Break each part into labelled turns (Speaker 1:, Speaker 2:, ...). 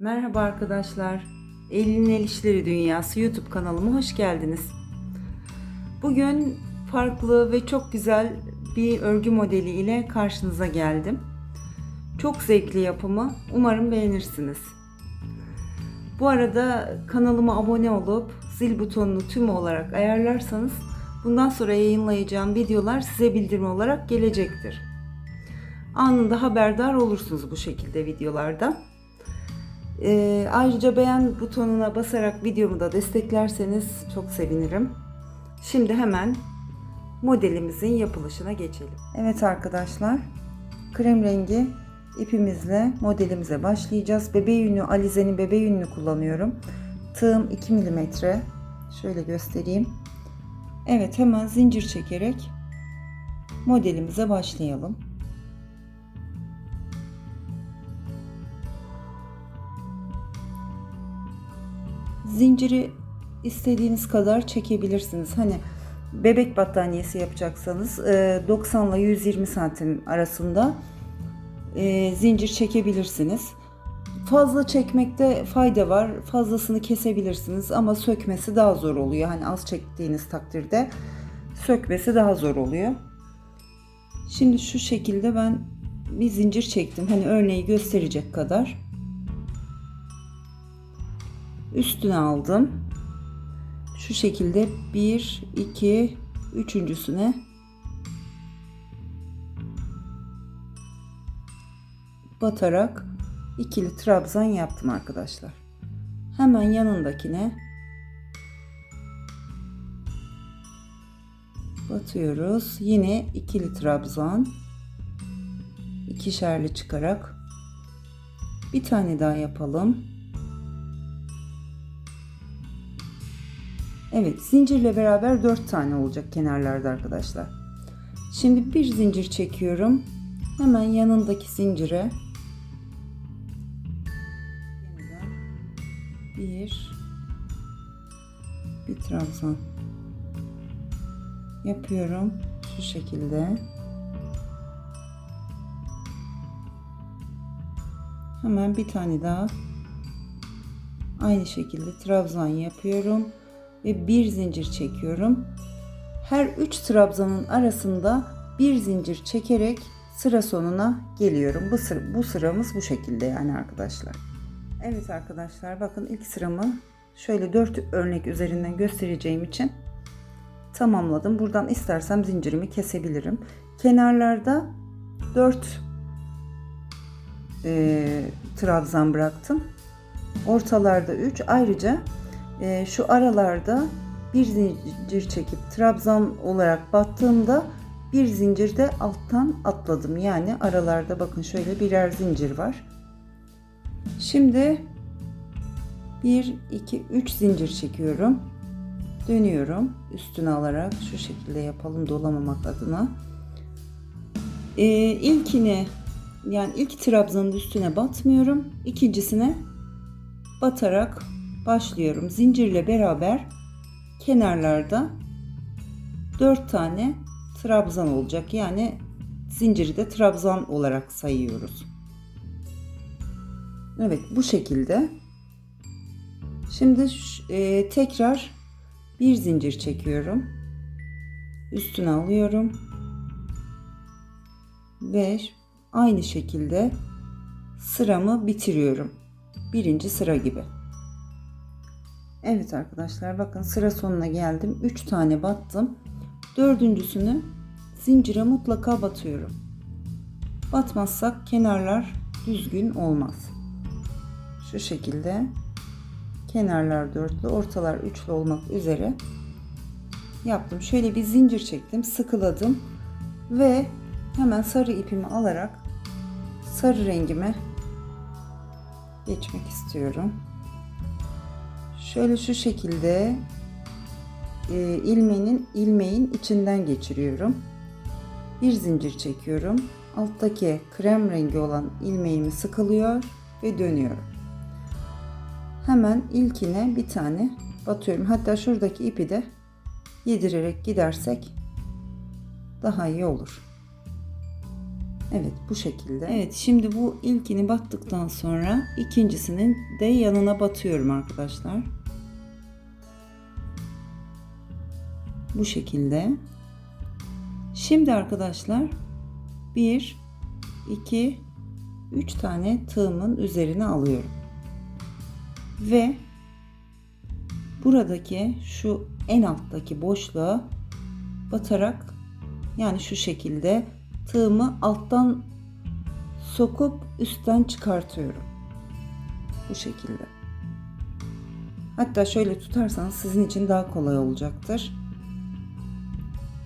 Speaker 1: Merhaba arkadaşlar. Elin El İşleri Dünyası YouTube kanalıma hoş geldiniz. Bugün farklı ve çok güzel bir örgü modeli ile karşınıza geldim. Çok zevkli yapımı. Umarım beğenirsiniz. Bu arada kanalıma abone olup zil butonunu tüm olarak ayarlarsanız bundan sonra yayınlayacağım videolar size bildirim olarak gelecektir. Anında haberdar olursunuz bu şekilde videolardan. Ee, ayrıca beğen butonuna basarak videomu da desteklerseniz çok sevinirim. Şimdi hemen modelimizin yapılışına geçelim. Evet arkadaşlar, krem rengi ipimizle modelimize başlayacağız. Bebe yünü, Alize'nin bebe yününü kullanıyorum. Tığım 2 mm. Şöyle göstereyim. Evet hemen zincir çekerek modelimize başlayalım. Zinciri istediğiniz kadar çekebilirsiniz. Hani bebek battaniyesi yapacaksanız 90 ile 120 santim arasında e, zincir çekebilirsiniz. Fazla çekmekte fayda var. Fazlasını kesebilirsiniz ama sökmesi daha zor oluyor. Hani az çektiğiniz takdirde sökmesi daha zor oluyor. Şimdi şu şekilde ben bir zincir çektim. Hani örneği gösterecek kadar. Üstüne aldım. Şu şekilde 1 2 üçüncüsüne batarak ikili trabzan yaptım arkadaşlar. Hemen yanındakine batıyoruz. Yine ikili trabzan ikişerli çıkarak bir tane daha yapalım. Evet zincirle beraber 4 tane olacak kenarlarda arkadaşlar. Şimdi bir zincir çekiyorum. Hemen yanındaki zincire bir bir trabzan yapıyorum şu şekilde. Hemen bir tane daha aynı şekilde trabzan yapıyorum ve bir zincir çekiyorum. Her üç trabzanın arasında bir zincir çekerek sıra sonuna geliyorum. Bu, sıra, bu sıramız bu şekilde yani arkadaşlar. Evet arkadaşlar bakın ilk sıramı şöyle dört örnek üzerinden göstereceğim için tamamladım. Buradan istersem zincirimi kesebilirim. Kenarlarda 4 e, trabzan bıraktım. Ortalarda 3. Ayrıca e, şu aralarda bir zincir çekip trabzan olarak battığımda bir zincir de alttan atladım. Yani aralarda bakın şöyle birer zincir var. Şimdi 1 2 3 zincir çekiyorum. Dönüyorum üstüne alarak şu şekilde yapalım dolamamak adına. Ee, ilkini yani ilk trabzanın üstüne batmıyorum. İkincisine batarak başlıyorum. Zincirle beraber kenarlarda 4 tane trabzan olacak. Yani zinciri de trabzan olarak sayıyoruz. Evet bu şekilde. Şimdi e, tekrar bir zincir çekiyorum. Üstüne alıyorum. Ve aynı şekilde sıramı bitiriyorum. Birinci sıra gibi. Evet arkadaşlar bakın sıra sonuna geldim. 3 tane battım. Dördüncüsünü zincire mutlaka batıyorum. Batmazsak kenarlar düzgün olmaz. Şu şekilde kenarlar dörtlü, ortalar üçlü olmak üzere yaptım. Şöyle bir zincir çektim, sıkıladım ve hemen sarı ipimi alarak sarı rengime geçmek istiyorum. Şöyle şu şekilde e, ilmeğin ilmeğin içinden geçiriyorum. Bir zincir çekiyorum. Alttaki krem rengi olan ilmeğimi sıkılıyor ve dönüyorum. Hemen ilkine bir tane batıyorum. Hatta şuradaki ipi de yedirerek gidersek daha iyi olur. Evet bu şekilde. Evet şimdi bu ilkini battıktan sonra ikincisinin de yanına batıyorum arkadaşlar. Bu şekilde. Şimdi arkadaşlar 1 2 3 tane tığımın üzerine alıyorum. Ve buradaki şu en alttaki boşluğa batarak yani şu şekilde tığımı alttan sokup üstten çıkartıyorum. Bu şekilde. Hatta şöyle tutarsanız sizin için daha kolay olacaktır.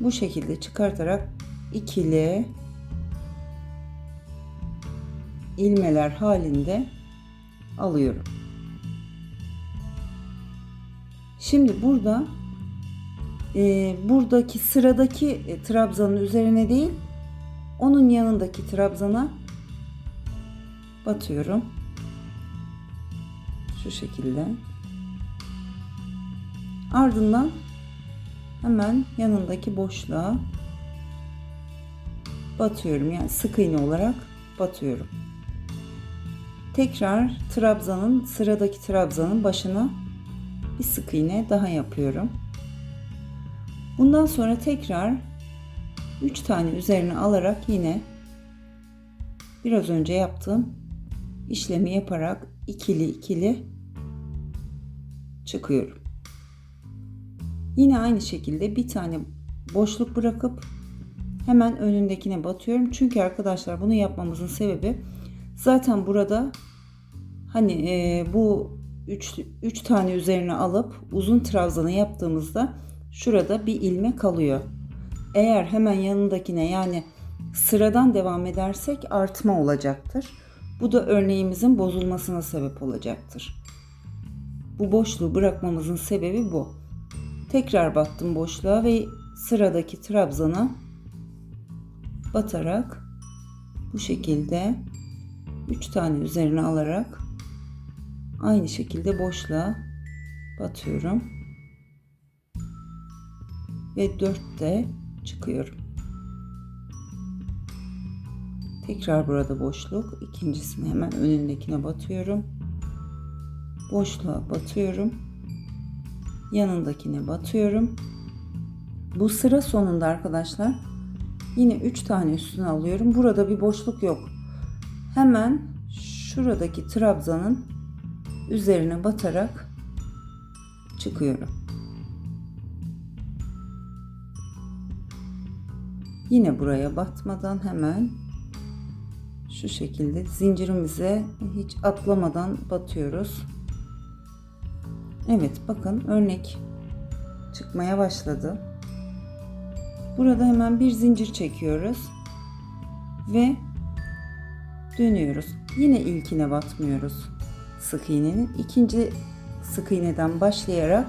Speaker 1: Bu şekilde çıkartarak ikili ilmeler halinde alıyorum. Şimdi burada e, buradaki sıradaki e, trabzanın üzerine değil onun yanındaki trabzana batıyorum. Şu şekilde. Ardından hemen yanındaki boşluğa batıyorum. Yani sık iğne olarak batıyorum. Tekrar trabzanın sıradaki trabzanın başına bir sık iğne daha yapıyorum. Bundan sonra tekrar 3 tane üzerine alarak yine biraz önce yaptığım işlemi yaparak ikili ikili çıkıyorum. Yine aynı şekilde bir tane boşluk bırakıp hemen önündekine batıyorum. Çünkü arkadaşlar bunu yapmamızın sebebi zaten burada hani e, bu 3 3 tane üzerine alıp uzun trabzanı yaptığımızda şurada bir ilme kalıyor. Eğer hemen yanındakine yani sıradan devam edersek artma olacaktır. Bu da örneğimizin bozulmasına sebep olacaktır. Bu boşluğu bırakmamızın sebebi bu. Tekrar battım boşluğa ve sıradaki trabzana batarak bu şekilde 3 tane üzerine alarak aynı şekilde boşluğa batıyorum ve 4 de çıkıyorum. Tekrar burada boşluk. ikincisini hemen önündekine batıyorum. Boşluğa batıyorum. Yanındakine batıyorum. Bu sıra sonunda arkadaşlar yine 3 tane üstüne alıyorum. Burada bir boşluk yok. Hemen şuradaki trabzanın üzerine batarak çıkıyorum. Yine buraya batmadan hemen şu şekilde zincirimize hiç atlamadan batıyoruz. Evet bakın örnek çıkmaya başladı. Burada hemen bir zincir çekiyoruz ve dönüyoruz. Yine ilkine batmıyoruz sık iğnenin. ikinci sık iğneden başlayarak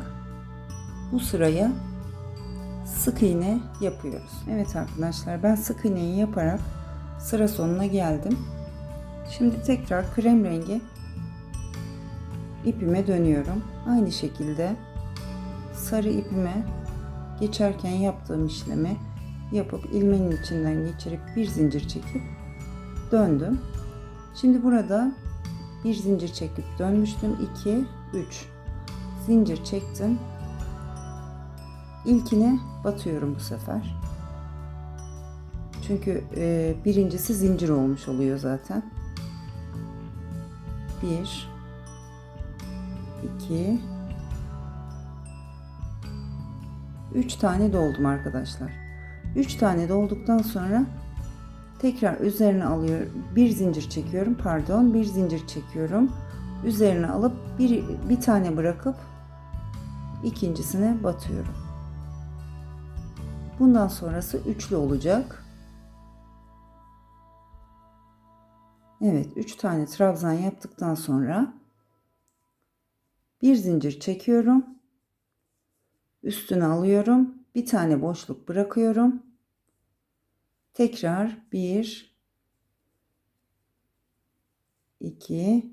Speaker 1: bu sıraya sık iğne yapıyoruz. Evet arkadaşlar ben sık iğneyi yaparak sıra sonuna geldim. Şimdi tekrar krem rengi ipime dönüyorum. Aynı şekilde sarı ipime geçerken yaptığım işlemi yapıp ilmeğin içinden geçirip bir zincir çekip döndüm. Şimdi burada bir zincir çekip dönmüştüm. 2 3 zincir çektim. İlkine batıyorum bu sefer. Çünkü e, birincisi zincir olmuş oluyor zaten. 1 2 3 tane doldum arkadaşlar. 3 tane dolduktan sonra tekrar üzerine alıyorum. Bir zincir çekiyorum. Pardon, bir zincir çekiyorum. Üzerine alıp bir bir tane bırakıp ikincisine batıyorum. Bundan sonrası üçlü olacak. Evet, 3 tane trabzan yaptıktan sonra bir zincir çekiyorum. Üstüne alıyorum. Bir tane boşluk bırakıyorum. Tekrar 1 2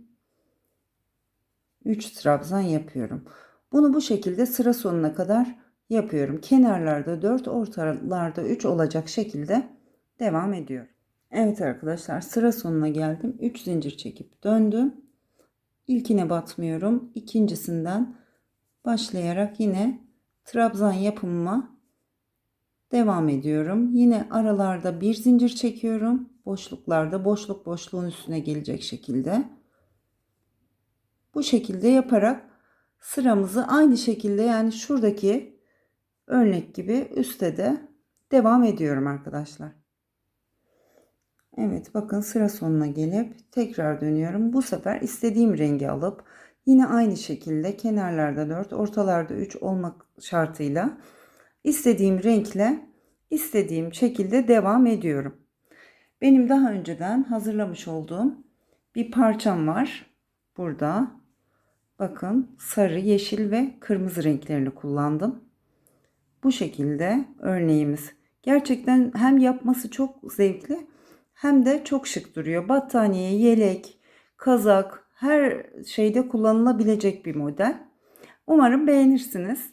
Speaker 1: 3 trabzan yapıyorum. Bunu bu şekilde sıra sonuna kadar yapıyorum. Kenarlarda 4, ortalarda 3 olacak şekilde devam ediyorum. Evet arkadaşlar sıra sonuna geldim. 3 zincir çekip döndüm. İlkine batmıyorum. İkincisinden başlayarak yine trabzan yapımıma devam ediyorum. Yine aralarda bir zincir çekiyorum. Boşluklarda boşluk boşluğun üstüne gelecek şekilde. Bu şekilde yaparak sıramızı aynı şekilde yani şuradaki örnek gibi üstte de devam ediyorum arkadaşlar. Evet bakın sıra sonuna gelip tekrar dönüyorum. Bu sefer istediğim rengi alıp yine aynı şekilde kenarlarda 4 ortalarda 3 olmak şartıyla istediğim renkle istediğim şekilde devam ediyorum. Benim daha önceden hazırlamış olduğum bir parçam var. Burada bakın sarı, yeşil ve kırmızı renklerini kullandım. Bu şekilde örneğimiz. Gerçekten hem yapması çok zevkli hem de çok şık duruyor. Battaniye, yelek, kazak her şeyde kullanılabilecek bir model. Umarım beğenirsiniz.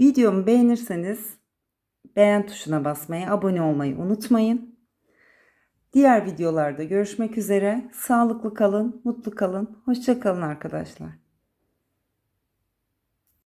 Speaker 1: Videomu beğenirseniz beğen tuşuna basmayı, abone olmayı unutmayın. Diğer videolarda görüşmek üzere. Sağlıklı kalın, mutlu kalın. Hoşça kalın arkadaşlar.